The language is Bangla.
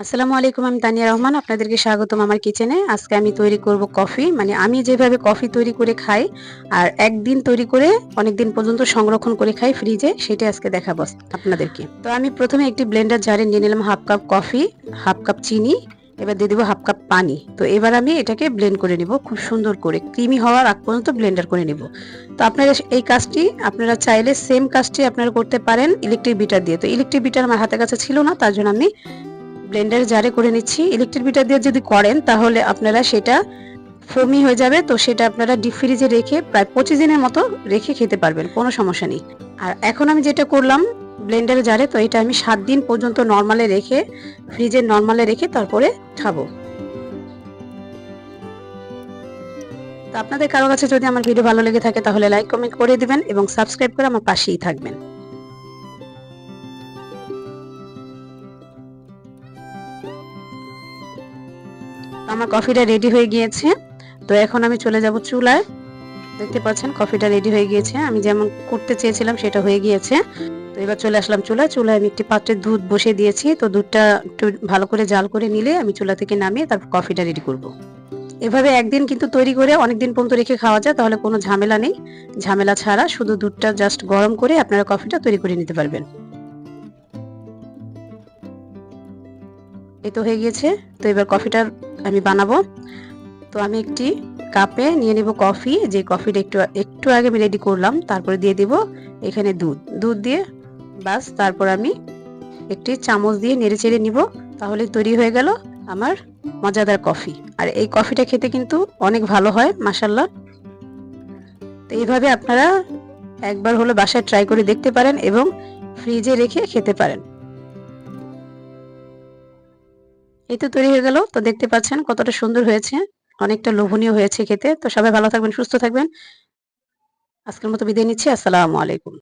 আসসালামু আলাইকুম, আমি তানিয়া রহমান, আপনাদেরকে স্বাগতম আমার কিচেনে। আজকে আমি তৈরি করব কফি মানে আমি যেভাবে কফি তৈরি করে খাই আর একদিন তৈরি করে অনেক দিন পর্যন্ত সংরক্ষণ করে খাই ফ্রিজে সেটা আজকে দেখাবো আপনাদেরকে। তো আমি প্রথমে একটি ব্লেন্ডার জারে নিয়ে নিলাম half cup coffee, half cup চিনি, এবার দিয়ে দেবো হাফ কাপ পানি। তো এবার আমি এটাকে ব্লেন্ড করে নিব, খুব সুন্দর করে। ক্রিমি হওয়ার আগ পর্যন্ত ব্লেন্ডার করে নিব। তো আপনারা এই কাজটি, আপনারা চাইলে সেম কাজটি আপনারা করতে পারেন ইলেকট্রিক বিটার দিয়ে। তো ইলেকট্রিক বিটার আমার হাতের কাছে ছিল না, তার জন্য আমি ব্লেন্ডারে জারে করে নিচ্ছি। ইলেকট্রিক বিটার দিয়ে যদি করেন, তাহলে আপনারা সেটা ফোমি হয়ে যাবে। তো সেটা আপনারা ডিপ ফ্রিজে রেখে প্রায় পঁচিশ দিনের মতো রেখে খেতে পারবেন, কোনো সমস্যা নেই। আর এখন আমি যেটা করলাম ব্লেন্ডারে জারে, তো এটা আমি সাত দিন পর্যন্ত নর্মালে রেখে ফ্রিজে নর্মালে রেখে তারপরে খাব। তো আপনাদের কারও কাছে যদি আমার ভিডিও ভালো লেগে থাকে, তাহলে লাইক কমেন্ট করে দিবেন এবং সাবস্ক্রাইব করে আমার পাশেই থাকবেন। আমার কফিটা রেডি হয়ে গিয়েছে। তো এখন আমি চলে যাব চুলায়। দেখতে পাচ্ছেন, কফিটা রেডি হয়ে গিয়েছে। আমি যেমন করতে চেয়েছিলাম সেটা হয়ে গিয়েছে। তো এবার চলে আসলাম চুলায়। চুলায় আমি একটি পাত্রে দুধ বসে দিয়েছি। তো দুধটা একটু ভালো করে জাল করে নিলে আমি চুলা থেকে নামিয়ে তারপর কফিটা রেডি করব। এভাবে একদিন কিন্তু তৈরি করে অনেকদিন পর্যন্ত রেখে খাওয়া যায়, তাহলে কোনো ঝামেলা নেই। ঝামেলা ছাড়া শুধু দুধটা জাস্ট গরম করে আপনারা কফিটা তৈরি করে নিতে পারবেন। এ তো হয়ে গিয়েছে। তো এবার কফিটা আমি বানাবো। তো আমি একটি কাপে নিয়ে নেব কফি। যে কফিটা একটু একটু আগে আমি রেডি করলাম, তারপরে দিয়ে দিব এখানে দুধ। দুধ দিয়ে বাস তারপর আমি একটি চামচ দিয়ে নেড়ে চেড়ে নিব, তাহলে তৈরি হয়ে গেল আমার মজাদার কফি। আর এই কফিটা খেতে কিন্তু অনেক ভালো হয় মাসাল্লাহ তো এইভাবে আপনারা একবার হলো বাসায় ট্রাই করে দেখতে পারেন এবং ফ্রিজে রেখে খেতে পারেন। এই তো তৈরি হয়ে গেল। তো দেখতে পাচ্ছেন কতটা সুন্দর হয়েছে। অনেকটা লোভনীয় হয়েছে খেতে। তো সবাই ভালো থাকবেন, সুস্থ থাকবেন। আজকের মতো বিদায় নিচ্ছি। আসসালামু আলাইকুম।